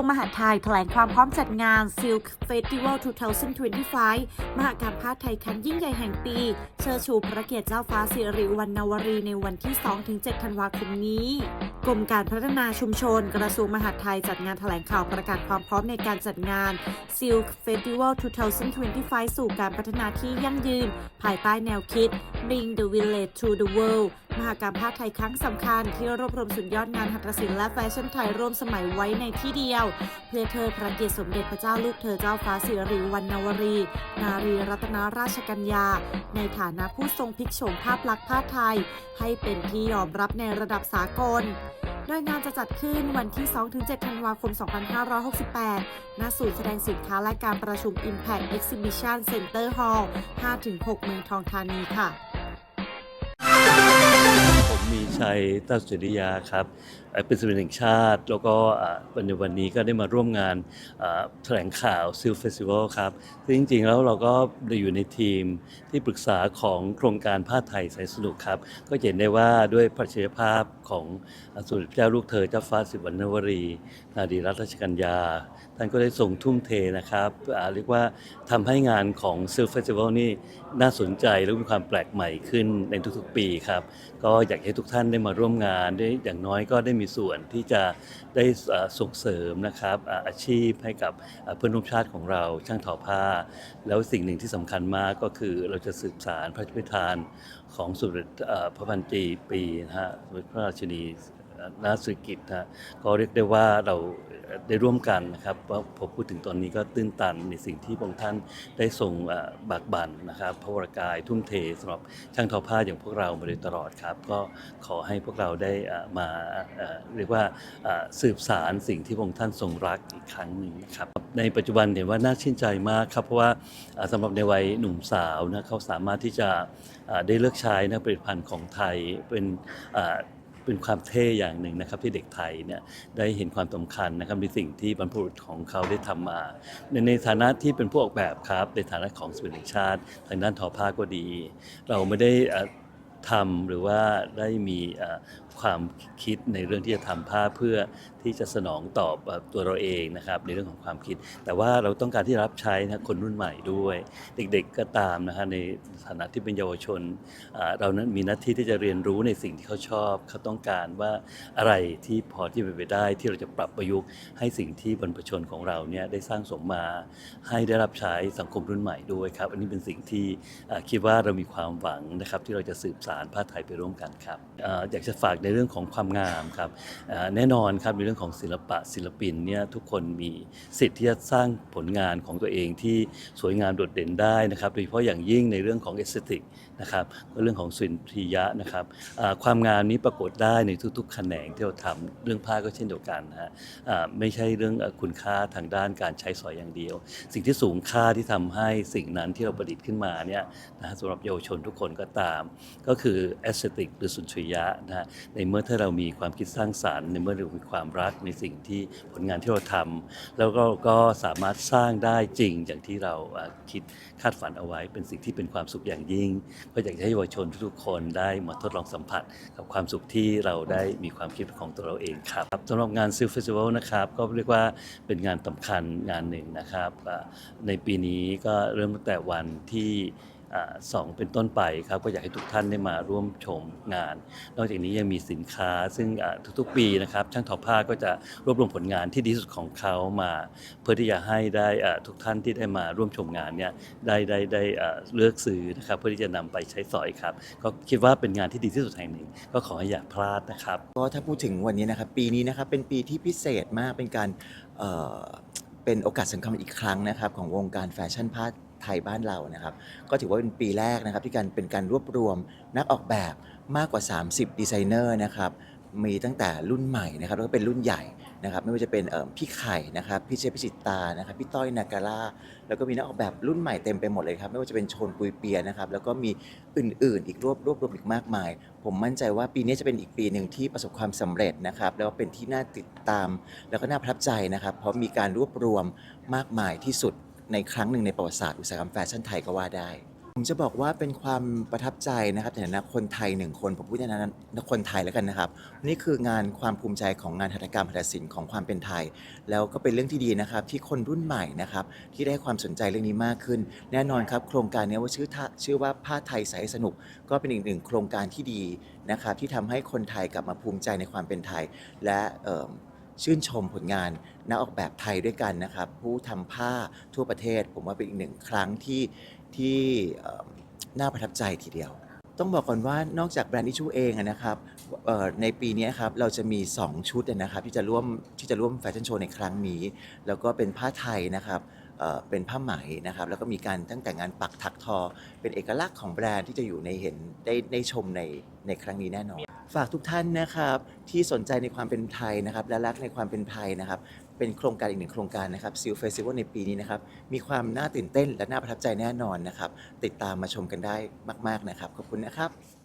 วงมหาดไทยแถลงความพร้อมจัดงาน Silk Festival 2025 มหกรรมผ้าไทยครั้งยิ่งใหญ่แห่งปี เชิดชูพระเกียรติเจ้าฟ้าสิริวัณณวรีในวันที่ 2-7 ธันวาคมนี้ กรมการพัฒนาชุมชน กระทรวงมหาดไทยจัดงานแถลงข่าวประกาศความพร้อมในการจัดงาน Silk Festival 2025 สู่การพัฒนาที่ยั่งยืน ภายใต้แนวคิด Bring the Village to the World มหกรรมผ้าไทยครั้งสำคัญ ที่รวบรวมสุดยอดงานหัตถศิลป์และแฟชั่นไทยร่วมสมัยไว้ในที่เดียว เพื่อเทิดพระเกียรติสมเด็จพระเจ้าลูกเธอเจ้าฟ้าสิริวัณณวรี นารีรัตนราชกัญญา ในฐานะผู้ทรงพลิกโฉมภาพลักษณ์ผ้าไทย ให้เป็นที่ยอมรับในระดับสากลโดยงานจะจัดขึ้นวันที่ 2-7 ธันวาคม 2568 ณ ศูนย์แสดงสินค้าและการประชุม Impact Exhibition Center Hall 5-6 เมืองทองธานีค่ะ ผมมี ชัยต้าสุริยาครับเป็นศิลปินแห่งชาติ แล้วก็วันในวันนี้ก็ได้มาร่วมงานแถลงข่าวซิลเฟสติวัลครับซึ่งจริงๆ แล้วเราก็ได้อยู่ในทีมที่ปรึกษาของโครงการผ้าไทยใสสนุกครับ ก็เห็นได้ว่าด้วยประสิทธิภาพของสมเด็จพระเจ้าลูกเธอเจ้าฟ้าสิริวัณณวรี นารีรัตชกัญญา ท่านก็ได้ทรงทุ่มเทนะครับเรียกว่าทำให้งานของซิลเฟสติวัลนี่น่าสนใจและมีความแปลกใหม่ขึ้นในทุกๆ ปีครับ ก็อยากให้ทุกท่านได้มาร่วมงานได้อย่างน้อยก็ได้มีส่วนที่จะได้ส่งเสริมนะครับอาชีพให้กับเพื่อนร่วมชาติของเราช่างทอผ้า แล้วสิ่งหนึ่งที่สำคัญมากก็คือเราจะสืบสารพระราชพิธานของสมเด็จพระพันจีปีนะฮะสมเด็จพระราชินีนาสุกิจนะก็เรียกได้ว่าเรา ได้ร่วมกันนะครับว่าพอพูดถึงตอนนี้ก็ตื้นตันในสิ่งที่พระองค์ท่านได้ทรงบากบั่นนะครับพระวรกายทุ่มเทสำหรับช่างทอผ้าอย่างพวกเรามาโดยตลอดครับ ก็ขอให้พวกเราได้มาเรียกว่าสืบสารสิ่งที่พระองค์ท่านทรงรักอีกครั้งหนึ่งครับในปัจจุบันเห็นว่าน่าชื่นใจมากครับเพราะว่าเอ่อสำหรับในวัยหนุ่มสาวนะเขาสามารถที่จะได้เลือกใช้นะผลิตภัณฑ์ของไทยเป็น เป็นความเท่อย่างหนึ่งนะครับที่เด็กไทยเนี่ยได้เห็นความสำคัญนะครับในสิ่งที่บรรพบุรุษของเขาได้ทำมา ในในฐานะที่เป็นผู้ออกแบบครับในฐานะของส่วนแห่งชาติ ทางด้านทอผ้าก็ดี เราไม่ได้ทำหรือว่าได้มี ความคิดในเรื่องที่จะทำผ้าเพื่อที่จะสนองตอบตัวเราเองนะครับในเรื่องของความคิด แต่ว่าเราต้องการที่รับใช้นะคนรุ่นใหม่ด้วย เด็กๆก็ตามนะฮะในฐานะที่เป็นเยาวชนอ่าเรานั้นมีหน้าที่ที่จะเรียนรู้ในสิ่งที่เขาชอบ เขาต้องการว่าอะไรที่พอที่เป็นไปได้ที่เราจะปรับประยุกต์ให้สิ่งที่บรรพชนของเราเนี่ยได้สร้างสมมาให้ได้รับใช้สังคมรุ่นใหม่ด้วยครับ อันนี้เป็นสิ่งที่คิดว่าเรามีความหวังนะครับที่เราจะสืบสารผ้าไทยไปร่วมกันครับอยากจะฝากในเรื่องของความงามครับแน่นอนครับในเรื่องของศิลปะศิลปินเนี่ยทุกคนมีสิทธิ์ที่จะสร้างผลงานของตัวเองที่สวยงามโดดเด่นได้นะครับโดยเฉพาะอย่างยิ่งในเรื่องของเอสเตติกนะครับก็เรื่องของศิลปิยะนะครับความงามนี้ปรากฏได้ในทุกๆแขนงที่เราทำเรื่องผ้าก็เช่นเดียวกันนะฮะไม่ใช่เรื่องคุณค่าทางด้านการใช้สอยอย่างเดียว สิ่งที่สูงค่าที่ทำให้สิ่งนั้นที่เราประดิษฐ์ขึ้นมาเนี่ยนะฮะสำหรับเยาวชนทุกคนก็ตาม ก็คือแอสเตติกหรือสุนทรียะนะฮะในเมื่อถ้าเรามีความคิดสร้างสารรค์ ในเมื่อเรามีความรักในสิ่งที่ผลงานที่เราทำแล้วก็ก็สามารถสร้างได้จริงอย่างที่เราคิดคาดฝันเอาไว้ เป็นสิ่งที่เป็นความสุขอย่างยิ่ง ก็อยากจะให้เยาวชนทุกคนได้มาทดลองสัมผัส กับความสุขที่เราได้มีความคิดของตัวเราเองครับสำหรับงานซิลเฟสติวัลนะครับก็เรียกว่าเป็นงานสำคัญงานหนึ่งนะครับ ในปีนี้ก็เริ่มตั้งแต่วันที่ สองเป็นต้นไปครับก็อยากให้ทุกท่านได้มาร่วมชมงาน นอกจากนี้ยังมีสินค้าซึ่งทุกๆปีนะครับ ช่างทอผ้าก็จะรวบรวมผลงานที่ดีสุดของเขามา เพื่อที่จะให้ได้ทุกท่านที่ได้มาร่วมชมงานเนี่ยได้ได้ได้เลือกซื้อนะครับเพื่อที่จะนำไปใช้สอยครับ ก็คิดว่าเป็นงานที่ดีที่สุดแห่งหนึ่ง ก็ขอให้อย่าพลาดนะครับก็ถ้าพูดถึงวันนี้นะครับปีนี้นะครับเป็นปีที่พิเศษมากเป็นการเเป็นโอกาสสำคัญอีกครั้งนะครับของวงการแฟชั่นผ้า ไทยบ้านเรานะครับ ก็ถือว่าเป็นปีแรกนะครับที่การเป็นการรวบรวมนักออกแบบมากกว่า 30 ดีไซเนอร์นะครับมีตั้งแต่รุ่นใหม่นะครับแล้วก็เป็นรุ่นใหญ่นะครับไม่ว่าจะเป็นเอ่อพี่ไข่นะครับพี่เชฟพิจิตตานะครับพี่ต้อยนาการ่าแล้วก็มีนักออกแบบรุ่นใหม่เต็มไปหมดเลยครับไม่ว่าจะเป็นชนปุยเปียนะครับแล้วก็มีอื่นๆ อีกรวบรวบรวมอีกมากมาย ผมมั่นใจว่าปีนี้จะเป็นอีกปีหนึ่งที่ประสบความสำเร็จนะครับแล้วเป็นที่น่าติดตาม แล้วก็น่าประทับใจนะครับเพราะมีการรวบรวมมากมายที่สุด ในครั้งหนึ่งในประวัติศาสตร์อุตสาหกรรมแฟชั่นไทยก็ว่าได้ ผมจะบอกว่าเป็นความประทับใจนะครับในฐานะคนไทยหนึ่งคนผมพูดในฐานะคนไทยแล้วกันนะครับ นี่คืองานความภูมิใจของงานหัตถกรรมหัตถศิลป์ของความเป็นไทย แล้วก็เป็นเรื่องที่ดีนะครับ ที่คนรุ่นใหม่นะครับที่ได้ความสนใจเรื่องนี้มากขึ้น แน่นอนครับโครงการนี้ว่าชื่อทชื่อว่าผ้าไทยใสให้สนุก ก็เป็นอีกหนึ่งโครงการที่ดีนะครับที่ทำให้คนไทยกลับมาภูมิใจในความเป็นไทย และ ชื่นชมผลงานนักออกแบบไทยด้วยกันนะครับ ผู้ทำผ้าทั่วประเทศ ผมว่าเป็นอีกหนึ่งครั้งที่ที่เอิ่มน่าประทับใจทีเดียว ต้องบอกก่อนว่านอกจากแบรนด์อิชูเองอะนะครับเอ่อในปีนี้ครับเราจะมี 2 ชุดนะครับที่จะร่วมที่จะร่วมแฟชั่นโชว์ในครั้งนี้ แล้วก็เป็นผ้าไทยนะครับ เป็นผ้าไหมนะครับแล้วก็มีการตั้งแต่งานปักถักทอ เป็นเอกลักษณ์ของแบรนด์ที่จะอยู่ในเห็นได้ได้ชมในในครั้งนี้แน่นอน ฝากทุกท่านนะครับที่สนใจในความเป็นไทยนะครับและรักในความเป็นไทยนะครับเป็นโครงการอีกหนึ่งโครงการนะครับซิลเฟสติวัลในปีนี้นะครับมีความน่าตื่นเต้นและน่าประทับใจแน่นอนนะครับติดตามมาชมกันได้มาก ๆนะครับขอบคุณนะครับ